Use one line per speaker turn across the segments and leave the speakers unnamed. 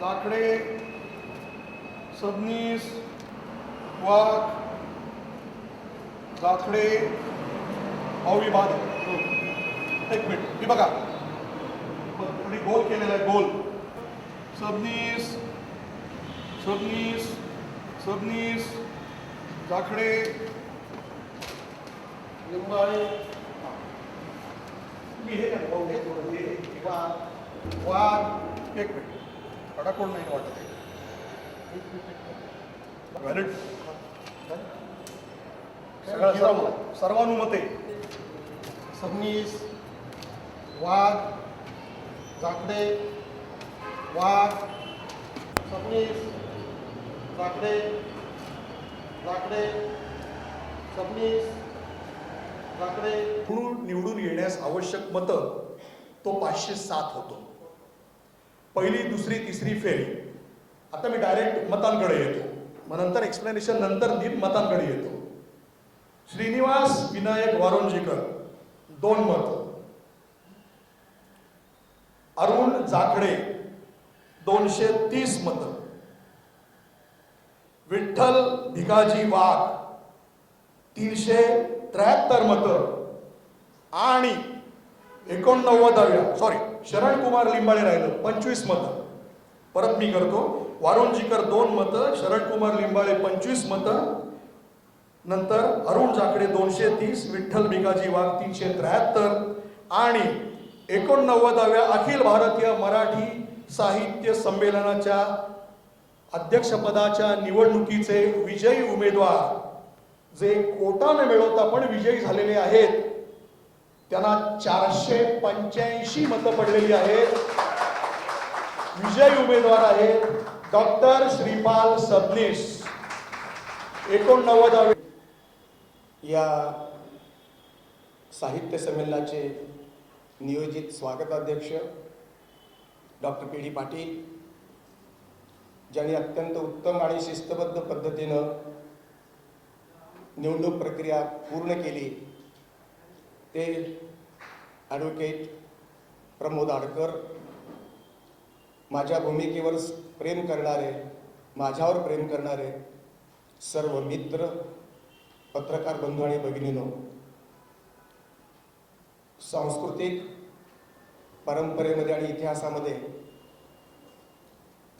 लाकडे सबनीस वाघ जाखडे भाऊवी एक मिनिट. हे बघा. थोडी गोल केलेला आहे गोल. सबनीस सबनीस सबनीस जाखडे लिंबाळे. मी हे भाऊ, हे थोडं, हे, किंवा वाघ वाघ. एक मिनिट. कडा कोण नाही वाटत. आहे व्हॅलिड सगळं सर्व सर्वानुमते. सबनीस वाघ जाकडे वाघ सबनीस जाकडे जाकडे सबनीस जाकडे. म्हणून निवडून येण्यास आवश्यक मतं तो पाचशे सात होतो. पहिली दुसरी तिसरी फेरी. आता मी डायरेक्ट मतांकडे येतो. मग नंतर एक्सप्लेनेशन नंतर मी मतांकडे येतो. श्रीनिवास विनायक वारोंजीकर दोन मत. अरुण जाखडे दोनशे तीस मत. विठ्ठल भिकाजी वाघ तीनशे त्र्याहत्तर मत. आणि एकोणनव्वदाव्या सॉरी शरण कुमार लिंबाळे राहिलं पंचवीस मतं. परत मी करतो वारुणजीकर दोन मतं शरणकुमार लिंबाळे पंचवीस मतं. नंतर अरुण जाकडे दोनशे तीस विठ्ठल भिकाजी वाघ तीनशे त्र्याहत्तर. आणि एकोणनव्वदाव्या अखिल भारतीय मराठी साहित्य संमेलनाच्या अध्यक्षपदाच्या निवडणुकीचे विजयी उमेदवार. जे कोटाने मिळवता पण विजयी झालेले आहेत. त्यांना चारशे पंच्याऐंशी मतं पडलेली आहेत. विजयी उमेदवार आहेत. डॉक्टर श्रीपाल सबनीस. एकोणनव्वदावे
या साहित्य संमेलनाचे नियोजित स्वागताध्यक्ष डॉक्टर पी डी पाटील ज्यांनी अत्यंत उत्तम आणि शिस्तबद्ध पद्धतीनं निवडणूक प्रक्रिया पूर्ण केली. ते ॲडव्होकेट प्रमोद आडकर माझ्या भूमिकेवर प्रेम करणारे माझ्यावर प्रेम करणारे सर्व मित्र पत्रकार बंधू आणि भगिनीनो सांस्कृतिक परंपरेमध्ये आणि इतिहासामध्ये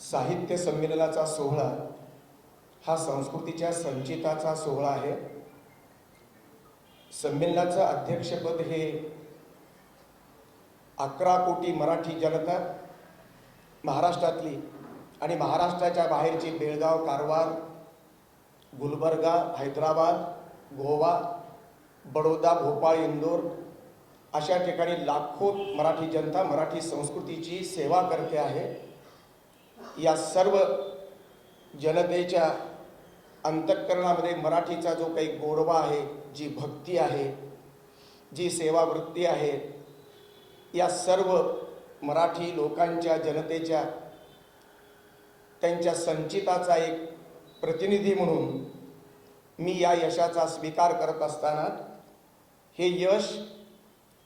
साहित्य संमेलनाचा सोहळा हा संस्कृतीच्या संचिताचा सोहळा आहे. संमेलनाचं अध्यक्षपद हे अकरा कोटी मराठी जनता महाराष्ट्रातली आणि महाराष्ट्राच्या बाहेरची बेळगाव कारवार गुलबर्गा हैदराबाद गोवा बडोदा भोपाळ इंदोर अशा ठिकाणी लाखो मराठी जनता मराठी संस्कृतीची सेवा करते आहे. या सर्व जनतेच्या अंतःकरणामध्ये मराठीचा जो काही गोडवा आहे जी भक्ती आहे जी सेवावृत्ती आहे या सर्व मराठी लोकांच्या जनतेच्या त्यांच्या संचिताचा एक प्रतिनिधी म्हणून मी या यशाचा स्वीकार करत असताना हे यश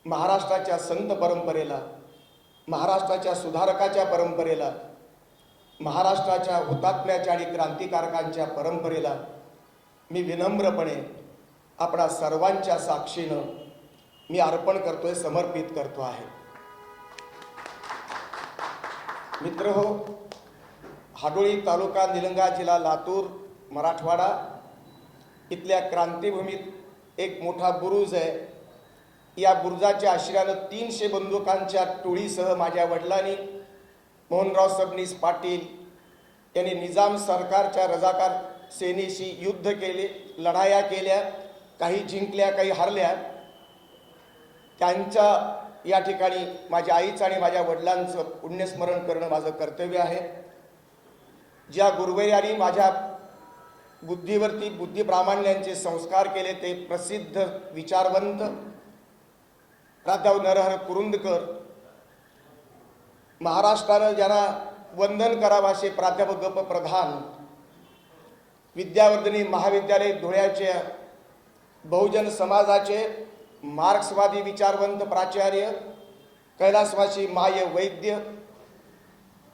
महाराष्ट्राच्या संत परंपरेला महाराष्ट्राच्या सुधारकाच्या परंपरेला महाराष्ट्राच्या हुतात्म्याच्या आणि क्रांतिकारकांच्या परंपरेला मी विनम्रपणे आपणा सर्वांच्या साक्षीनं मी अर्पण करतोय समर्पित करतो आहे. मित्र हो हाडोळी तालुका निलंगा जिल्हा लातूर मराठवाडा इथल्या क्रांतीभूमीत एक मोठा बुरुज आहे. या बुरुजाच्या आश्रयानं तीनशे बंदुकांच्या टोळीसह माझ्या वडिलांनी मोहनराव सबनीस पाटील यांनी निजाम सरकारच्या रजाकार सेनेशी युद्ध केले लढाया केल्या काही जिंकल्या काही हरल्या. त्यांच्या या ठिकाणी माझ्या आईचं आणि माझ्या वडिलांचं पुण्यस्मरण करणं माझं कर्तव्य आहे. ज्या गुरुवर्यांनी माझ्या बुद्धीवरती बुद्धिप्रामाण्यांचे संस्कार केले ते प्रसिद्ध विचारवंत राधाव नरहर कुरुंदकर महाराष्ट्रानं ज्यांना वंदन करावं असे प्राध्यापक गप प्रधान विद्यावर्धिनी महाविद्यालय धुळ्याचे बहुजन समाजाचे मार्क्सवादी विचारवंत प्राचार्य कैलासवासी माय वैद्य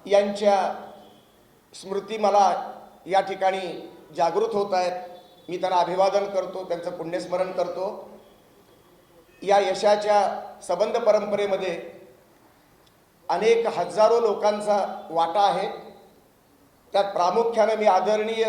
यांच्या स्मृती मला या ठिकाणी जागृत होत आहेत. मी त्यांना अभिवादन करतो त्यांचं पुण्यस्मरण करतो. या यशाच्या संबंध परंपरेमध्ये अनेक हजारो लोकांचा वाटा आहे. त्यात प्रामुख्यानं मी आदरणीय